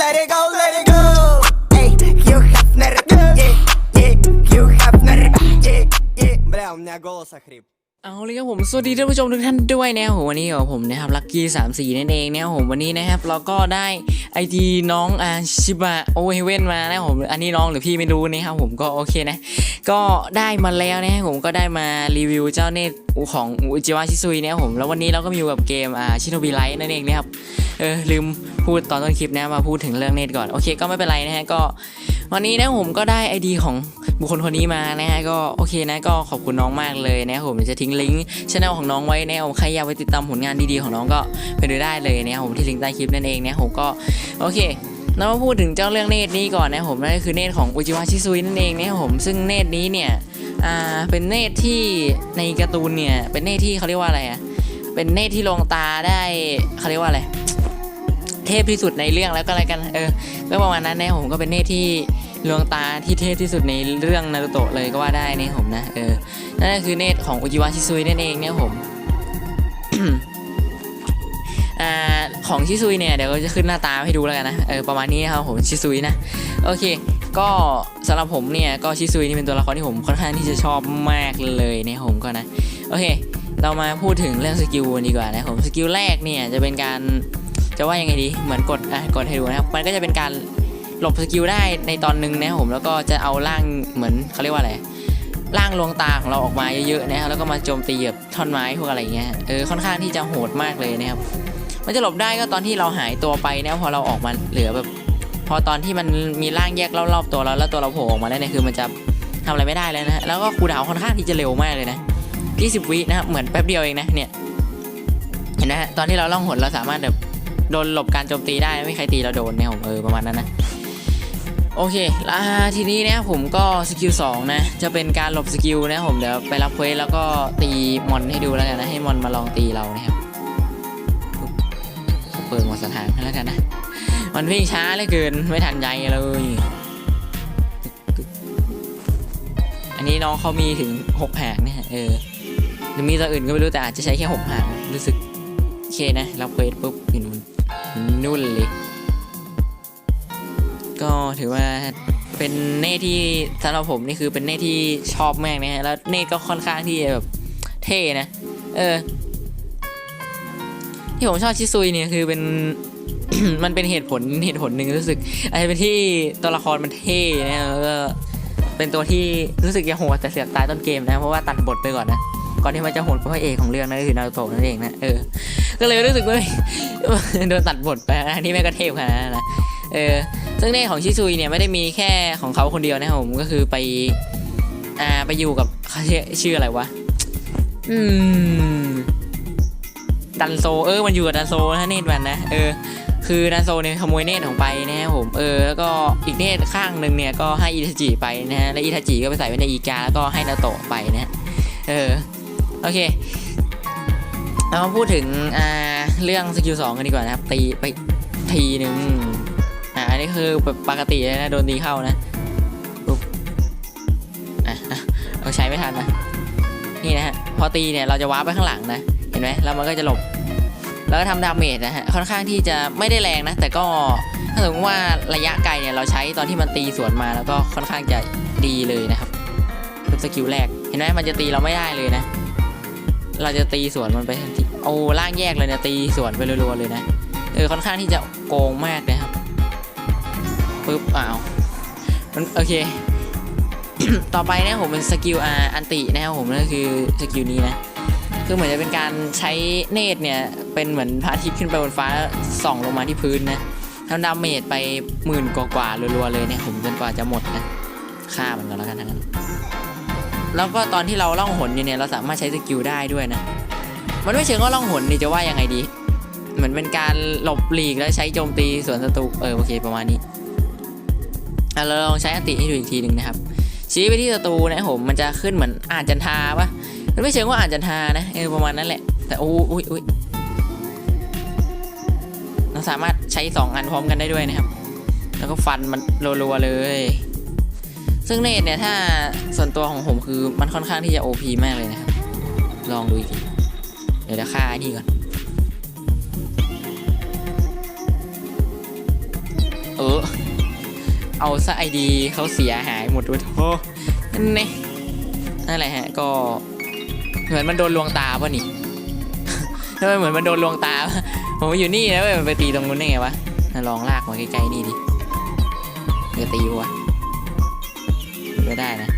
let it go, let it go. Ey, Hugh Hefner, yeah, yeah, Hugh Hefner, yeah, yeah. Бля, у меня голос охрип. เอาเลยครับผมสวัสดีท่านผู้ชมทุกท่านด้วยนะครับผมวันนี้กับผมนะครับลัคกี้สามสี่นั่นเองนะครับผมวันนี้นะครับเราก็ได้ไอดีน้องอาชิบะโอเฮเว่นมานะครับผมอันนี้น้องหรือพี่ไม่รู้นะครับผมก็โอเคนะ ก็ได้มาแล้วนะครับผมก็ได้มารีวิวเจ้าเนตของอุจิวาชิซุยนะครับผมแล้ววันนี้เราก็มีอยู่กับเกมอ่าชิโนบิไลท์นั่นเองนะครับเออลืมพูดตอนต้นคลิปนะมาพูดถึงเรื่องเนตก่อนโอเคก็ไม่เป็นไรนะฮะก็ วันนี้นะผมก็ได้ไอดีของบุคคลคนนี้มานะฮะก็โอเคนะก็ขอบคุณน้องมากเลยนะครับผมจะทิ้งลิงก์ช่องของน้องไว้นะครับผมใครอยากไปติดตามผลงานดีๆของน้องก็ไปดูได้เลยนะครับผมที่ลิงก์ใต้คลิปนั่นเองนะผมก็โอเคเรามาพูดถึงเจ้าเรื่องเนตรนี้ก่อนนะผมนั่นก็คือเนตรของอุจิวาชิซุยนั่นเองนะครับผมซึ่งเนตรนี้เนี่ยอ่าเป็นเนตรที่ในการ์ตูนเนี่ยเป็นเนตรที่เขาเรียกว่าอะไรอะเป็นเนตรที่ลงตาได้เขาเรียกว่าอะไรเทพที่สุดในเรื่องแล้วก็อะไรกันเออก็ประมาณนั้นนะผมก็เป็นเนตที่ ดวงตาที่เทพที่สุดในเรื่องนารูโตะเลยก็ว่าได้นี่ผมนะเออนั่นก็คือเนตของอุจิวาชิซุยนั่นเองเนี่ยผมอ่าของชิซุยเนี่ยเดี๋ยวก็จะขึ้นหน้าตาให้ดูแล้วกันนะเออประมาณนี้นะครับผมชิซุยนะโอเค ก็สำหรับผมเนี่ยก็ชิซุยนี่เป็นตัวละครที่ผมค่อนข้างที่จะชอบมากเลยเนี่ยผมก็นะโอเค เรามาพูดถึงเรื่องสกิลกันดีกว่านะผมสกิลแรกเนี่ยจะเป็นการจะว่ายังไงดีเหมือนกดอะกดให้ดูนะครับมันก็จะเป็นการ หลบสกิลได้ในตอนนึงนะครับผมแล้วก็จะเอาร่างเหมือนเขาเรียกว่าอะไรร่างลวงตาของเราออกมาเยอะๆนะครับแล้วก็มาโจมตีแบบท่อนไม้พวกอะไรเงี้ยเออค่อนข้างที่จะโหดมากเลยนะครับมันจะหลบได้ก็ตอนที่เราหายตัวไปนะพอเราออกมาเหลือแบบ พอตอนที่มันมีร่างแยกรอบๆตัวเราแล้วตัวเราโผล่ออกมาแล้วเนี่ยคือมันจะทำอะไรไม่ได้เลยนะแล้วก็คูดาวค่อนข้างที่จะเร็วมากเลยนะ 20 วินะครับเหมือนแป๊บเดียวเองนะเนี่ยเห็นไหมฮะตอนที่เราล่องหนเราสามารถแบบโดนหลบการโจมตีได้ไม่ใครตีเราโดนเนี่ยผมเออประมาณนั้นนะ โอเคแล้วทีนี้เนี่ยผมก็สกิลสองนะจะเป็นการหลบสกิลนะผมเดี๋ยวไปรับเควสแล้วก็ตีมอนให้ดูแล้วกันนะให้มอนมาลองตีเรานะครับปุ๊บเปิดหมดสถานแล้วกันนะมันวิ่งช้าเหลือเกินไม่ทันใจเลยอันนี้น้องเขามีถึงหกหางนะฮะเออหรือมีตัวอื่นก็ไม่รู้แต่อาจจะใช้แค่หกหางรู้สึกโอเคนะรับเควสปุ๊บอยู่นู่นนู่นเลย ก็ถือว่าเป็นเน่ที่สำหรับผมนี่คือเป็นเน่ที่ชอบมากนะฮะแล้วเน่ก็ค่อนข้างที่จะแบบเท่นะ เออ ที่ผมชอบชิซุยเนี่ยคือเป็นมันเป็นเหตุผลเหตุผลหนึ่งรู้สึกอาจจะเป็นที่ตัวละครมันเท่นะแล้วก็เป็นตัวที่รู้สึกจะโหดแต่เสียบตายต้นเกมนะเพราะว่าตัดบทไปก่อนนะก่อนที่มันจะโหดพระเอกของเรื่องนั่นก็คือนารูโตะนั่นเองนะเออก็เลยรู้สึกว่าโดนตัดบทไปนะที่แม่งก็เทพขนาดนั้นนะเออ ซึ่งในของชิซุยเนี่ยไม่ได้มีแค่ของเขาคนเดียวนะครับผมก็คือไปอ่าไปอยู่กับชื่อชื่ออะไรวะอืมดันโซเออมันอยู่กับดันโซนะเนตมันนะเออคือดันโซเนี่ยขโมยเนตของไปนะครับผมเออแล้วก็อีกเนตข้างหนึ่งเนี่ยก็ให้อิทาจิไปนะฮะแล้วอิทาจิก็ไปใส่ไว้ในอีกาแล้วก็ให้นาโตะไปนะเออโอเคเรามาพูดถึงอ่าเรื่องสกิลสองกันดีกว่านะครับตีไปทีหนึ่ง อ่าอันนี้คือแบบปกติเลยนะโดนตีเข้านะปุ๊บอะอะเราใช้ไม่ทันนะนี่นะฮะพอตีเนี่ยเราจะวาร์ปไปข้างหลังนะเห็นไหมแล้วมันก็จะหลบ แล้วก็ทำดาเมจนะฮะค่อนข้างที่จะไม่ได้แรงนะแต่ก็ถ้าสมมติว่าระยะไกลเนี่ยเราใช้ตอนที่มันตีสวนมาแล้วก็ค่อนข้างจะดีเลยนะครับเป็นสกิลแรกเห็นไหมมันจะตีเราไม่ได้เลยนะ เราจะตีสวนมันไปทันทีโอ้ล่างแยกเลยเนี่ยตีสวนไปรัวๆเลยนะเออค่อนข้างที่จะโกงมากนะครับ ปึ๊บอ้าวมันโอเค ต่อไปนะผมเป็นสกิลอาอันตินะครับผมนั่นคือสกิลนี้นะคือเหมือนจะเป็นการใช้เนตเนี่ยเป็นเหมือนพระอาทิตย์ขึ้นไปบนฟ้าแล้วส่องลงมาที่พื้นนะทำดาเมจไปหมื่นกว่าๆรัวๆเลยเนี่ยผมจนกว่าจะหมดนะฆ่ามันก่อนแล้วกันทั้งนั้นแล้วก็ตอนที่เราล่องหนอยู่เนี่ยเราสามารถใช้สกิลได้ด้วยนะ มันไม่เชิงว่าล่องหนนี่จะว่ายังไงดี เหมือนเป็นการหลบหลีกแล้วใช้โจมตีสวนศัตรูเออโอเคประมาณนี้ เราลองใช้อันติให้ดูอีกทีหนึ่งนะครับ ชี้ไปที่ศัตรูนะผมมันจะขึ้นเหมือนอ่านจันทาปะมันไม่เชิงว่าอ่านจันทานะเออประมาณนั้นแหละ แต่โอ้อุ้ยอุ้ยเราสามารถใช้สองอันพร้อมกันได้ด้วยนะครับ แล้วก็ฟันมันรัวๆเลย ซึ่งเนตเนี่ยถ้าส่วนตัวของผมคือมันค่อนข้างที่จะ OP มากเลยนะครับ ลองดูอีกทีเดี๋ยวจะฆ่านี่ก่อนเออ เอาซะไอดีเขาเสียหายหมดด้วยโอ้นั่นไงนั่นแหละฮะก็ เหมือนมันโดนลวงตาป่ะนี่ทำไมเหมือนมันโดนลวงตาผมอยู่นี่แล้วมันไปตีตรงนู้นได้ไงวะลองลากมาใกล้ๆนี่ดิจะตีวะไม่ได้นะ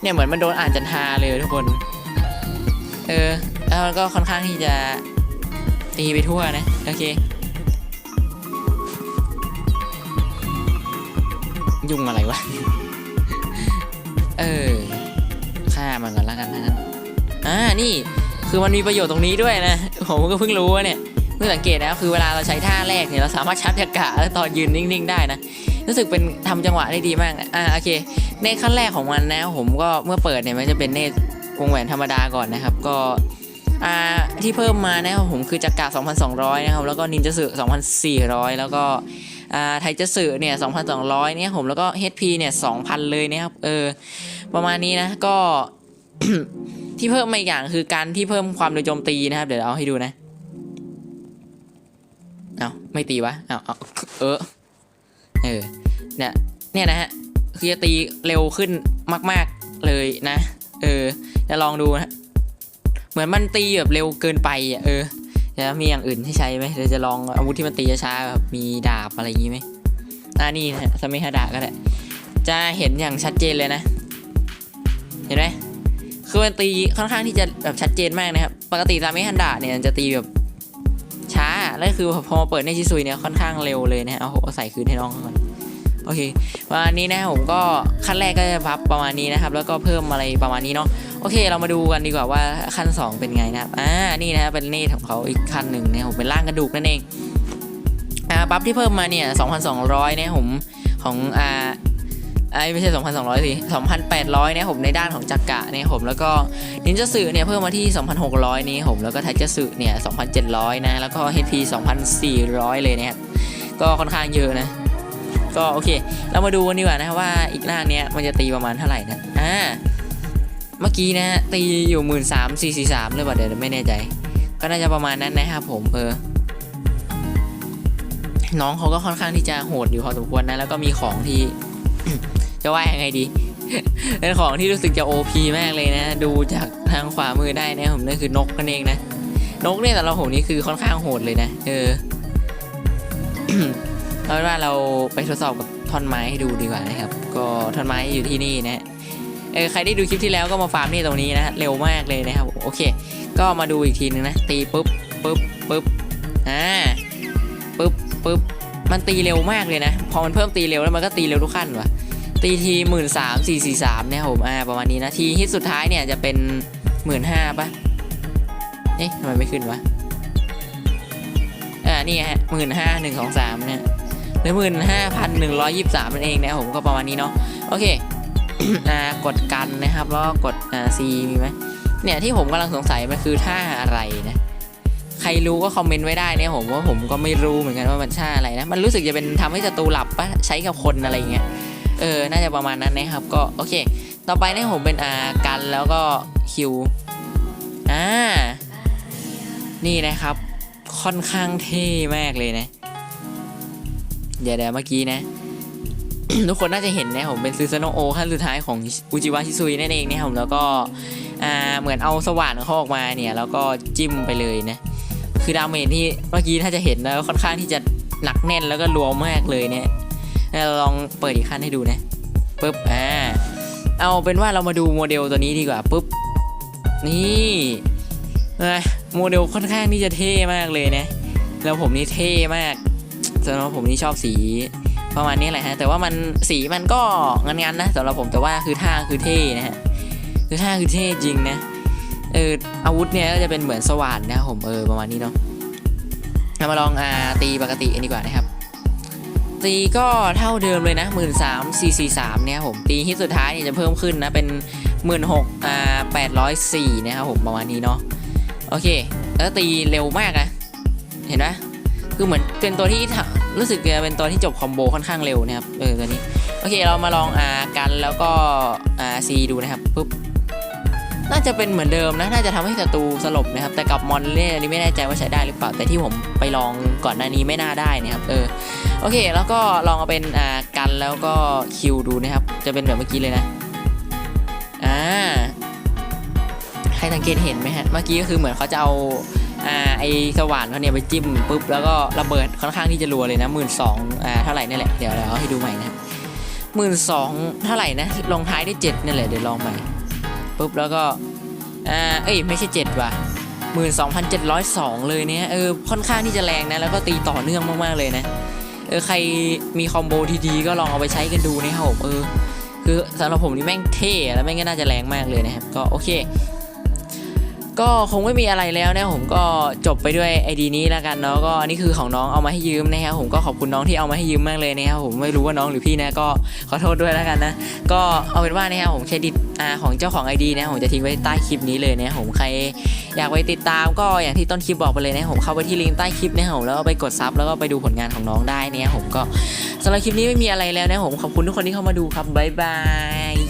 เนี่ยเหมือนมันโดนอ่านจันทาเลยทุกคน เออ แล้วมันก็ค่อนข้างที่จะตีไปทั่วนะ โอเค ยุ่งอะไรวะ เออฆ่ามันก่อนแล้วกันนะอ่านี่คือมันมีประโยชน์ตรงนี้ด้วยนะผมก็เพิ่งรู้ว่าเนี่ยเพิ่งสังเกตนะคือเวลาเราใช้ท่าแรกเนี่ยเราสามารถชับยากะแล้วตอนยืนนิ่ง ๆ ได้นะรู้สึกเป็นทำจังหวะได้ดีมากอ่าโอเค ในขั้นแรกของมันนะ ผมก็เมื่อเปิดเนี่ยมันจะเป็นเนตวงแหวนธรรมดาก่อนนะครับ ก็ อ่าที่เพิ่มมานะครับผมคือจักระ2,200 นะครับ แล้วก็นินจาสึ2,400 แล้วก็อ่าไทจัสึเนี่ย2,200 เนี่ยผมแล้วก็ HP เนี่ย 2,000 เลยนะครับ เออ ประมาณนี้นะ ก็ที่เพิ่มมาอีกอย่างคือการที่เพิ่มความเร็วโจมตีนะครับ เดี๋ยวเอาให้ดูนะ เอาไม่ตีวะเอาเอาเออ เออ เนี่ย เนี่ยนะฮะ คือจะตีเร็วขึ้นมาก ๆ เลยนะ เออ จะลองดูนะ มือนมันตีแบบเร็วเกินไปอะเออแล้วมีอย่างอื่นให้ใช้ไหมเดี๋ยวจะลองอาวุธที่มันตีช้าแบบมีดาบอะไรอย่างงี้ไหมอ่านี่นะสมิฮดะก็ได้จะเห็นอย่างชัดเจนเลยนะ เห็นไหมคือมันตีค่อนข้างที่จะแบบชัดเจนมากนะครับ ปกติซามิฮันดะเนี่ยจะตีแบบช้า แล้วคือพอมาเปิดในชิซุยเนี่ยค่อนข้างเร็วเลยนะฮะเอาใส่คืนให้น้องเขาก่อนโอเคประมาณนี้นะผมก็ขั้นแรกก็จะพับประมาณนี้นะครับ แล้วก็เพิ่มอะไรประมาณนี้เนาะ โอเคเรามาดูกันดีกว่าว่าขั้น 2 เป็นไงนะครับอ่านี่นะครับเป็นเนตของเขาอีกขั้นหนึ่งนะผมเป็นร่างกระดูกนั่นเองอ่าบัฟที่เพิ่มมาเนี่ย 2,200เนี่ยผมของอ่าไอ้ไม่ใช่ 2,200 สิ 2,800 เนี่ยผมในด้านของจักระเนี่ยผมแล้วก็นินจาสึเนี่ยเพิ่มมาที่ 2,600 นี่ผมแล้วก็ไทจัสึเนี่ย 2,700 นะ แล้วก็ HP 2,400 เลยนะครับก็ค่อนข้างเยอะนะ ก็โอเค เรามาดูกันดีกว่านะครับว่าอีกร่างเนี้ยมันจะตีประมาณเท่าไหร่นะอ่า เมื่อกี้นะฮะตีอยู่หมื่นสามสี่สี่สามเลยป่ะเดี๋ยวไม่แน่ใจ ก็น่าจะประมาณนั้นนะครับผมเออ น้องเขาก็ค่อนข้างที่จะโหดอยู่พอสมควรนะ แล้วก็มีของที่ จะว่ายังไงดีเป็นของที่รู้สึกจะ OP มากเลยนะ ดูจากทางขวามือได้นะผมนั่นคือนกนั่นเองนะ นกเนี่ยแต่เราผมนี่คือค่อนข้างโหดเลยนะ เออเอาว่าเราไปทดสอบกับท่อนไม้ให้ดูดีกว่านะครับ ก็ท่อนไม้อยู่ที่นี่นะ เออใครได้ดูคลิปที่แล้วก็มาฟาร์มนี่ตรงนี้นะเร็วมากเลยนะครับโอเค ก็มาดูอีกทีนึงนะตีปุ๊บปุ๊บปุ๊บอ่าปุ๊บปุ๊บมันตีเร็วมากเลยนะ พอมันเพิ่มตีเร็วแล้วมันก็ตีเร็วทุกขั้นวะตีทีหมื่นสามสี่สี่สามเนี่ยผมอ่าประมาณนี้นะทีฮิตสุดท้ายเนี่ยจะเป็นหมื่นห้าป่ะเอ๊ะทำไมไม่ขึ้นวะอ่านี่ฮะหมื่นห้าหนึ่งสองสามเนี่ยหรือหมื่นห้าพันหนึ่งร้อยยี่สิบสามนั่นเองนะผมก็ประมาณนี้เนาะโอเค กดกันนะครับ แล้วก็กด C มีไหมเนี่ยที่ผมกำลังสงสัยมันคือท่าอะไรนะ ใครรู้ก็คอมเมนต์ไว้ได้เนี่ยผมว่าผมก็ไม่รู้เหมือนกันว่ามันท่าอะไรนะ มันรู้สึกจะเป็นทำให้ศัตรูหลับปะใช้กับคนอะไรเงี้ย เออ น่าจะประมาณนั้นนะครับ ก็โอเค ต่อไปเนี่ยผมเป็นอากันแล้วก็คิว อ่า นี่นะครับ ค่อนข้างเท่มากเลยนะ เดี๋ยวเดี๋ยวเมื่อกี้นะ ทุกคนน่าจะเห็นนะผมเป็นซูซานโอขั้นสุดท้ายของอุจิวะชิซุยนั่นเองนะครับผมแล้วก็อ่าเหมือนเอาสว่านของเขาออกมาเนี่ยแล้วก็จิ้มไปเลยนะคือดาเมจที่เมื่อกี้ถ้าจะเห็นนะค่อนข้างที่จะหนักแน่นแล้วก็รัวมากเลยเนี่ยเราลองเปิดอีกขั้นให้ดูนะปุ๊บอ่าเอาเป็นว่าเรามาดูโมเดลตัวนี้ดีกว่าปุ๊บนี่เอ้ยโมเดลค่อนข้างที่จะเท่มากเลยนะแล้วผมนี่เท่มากสำหรับผมนี่ชอบสี ประมาณนี้แหละฮะแต่ว่ามันสีมันก็งันๆนะสำหรับผมแต่ว่าคือท่าคือเท่นะฮะคือท่าคือเท่จริงนะเอออาวุธเนี่ยก็จะเป็นเหมือนสว่านนะผมเออประมาณนี้เนาะมาลองอาตีปกติกันดีกว่านะครับ ตีก็เท่าเดิมเลยนะหมื่นสามซีซีสามเนี่ยผมตีฮิตสุดท้ายเนี่ยจะเพิ่มขึ้นนะ เป็นหมื่นหกอ่าแปดร้อยสี่นะครับผมประมาณนี้เนาะโอเค แล้วตีเร็วมากนะ เห็นไหม คือเหมือนเป็นตัวที่รู้สึกจะเป็นตัวที่จบคอมโบค่อนข้างเร็วนะครับเออตัวนี้โอเคเรามาลองอากันแล้วก็อ่าซีดูนะครับปุ๊บน่าจะเป็นเหมือนเดิมนะ น่าจะทำให้ศัตรูสลบนะครับ แต่กับมอนเนี่ยนนี้ไม่แน่ใจว่าใช้ได้หรือเปล่า แต่ที่ผมไปลองก่อนหน้านี้ไม่น่าได้นะครับ เออ โอเค แล้วก็ลองเอาเป็นอ่ากันแล้วก็คิวดูนะครับ จะเป็นแบบเมื่อกี้เลยนะ อ่าใครสังเกตเห็นไหมฮะ เมื่อกี้ก็คือเหมือนเขาจะเอา อ่าไอสว่านเขาเนี่ยไปจิ้มปุ๊บแล้วก็ระเบิดค่อนข้างที่จะรัวเลยนะหมื่นสองอ่าเท่าไหร่นี่แหละเดี๋ยวเราให้ดูใหม่นะหมื่นสองเท่าไหร่นะลงท้ายได้เจ็ดนี่แหละเดี๋ยวลองใหม่ปุ๊บแล้วก็อ่าเอ้ยไม่ใช่เจ็ดว่ะหมื่นสองพันเจ็ดร้อยสองเลยเนี่ยเออค่อนข้างที่จะแรงนะแล้วก็ตีต่อเนื่องมากๆเลยนะเออใครมีคอมโบที่ดีก็ลองเอาไปใช้กันดูนะครับผมเออคือสำหรับผมนี่แม่งเท่แล้วแม่งก็น่าจะแรงมากเลยนะครับก็โอเค ก็คงไม่มีอะไรแล้วนะผมก็จบไปด้วยไอดีนี้แล้วกันเนาะก็นนี้คือของน้องเอามาให้ยืมนะครับผมก็ขอบคุณน้องที่เอามาให้ยืมมากเลยนะครับผมไม่รู้ว่าน้องหรือพี่นะก็ขอโทษด้วยแล้วกันนะก็เอาเป็นว่านะครับผมเครดิตอ่าของเจ้าของ ID นะผมจะทิ้งไว้ใต้คลิปนี้เลยนะผมใครอยากไปติดตามก็อย่างที่ต้นคลิปบอกไปเลยนะผมเข้าไปที่ลิงก์ใต้คลิปนะผมแล้วก็ไปกดซับแล้วก็ไปดูผลงานของน้องได้นะผมก็สำหรับคลิปนี้ไม่มีอะไรแล้วนะผมขอบคุณทุกคนที่เข้ามาดูครับบ๊ายบาย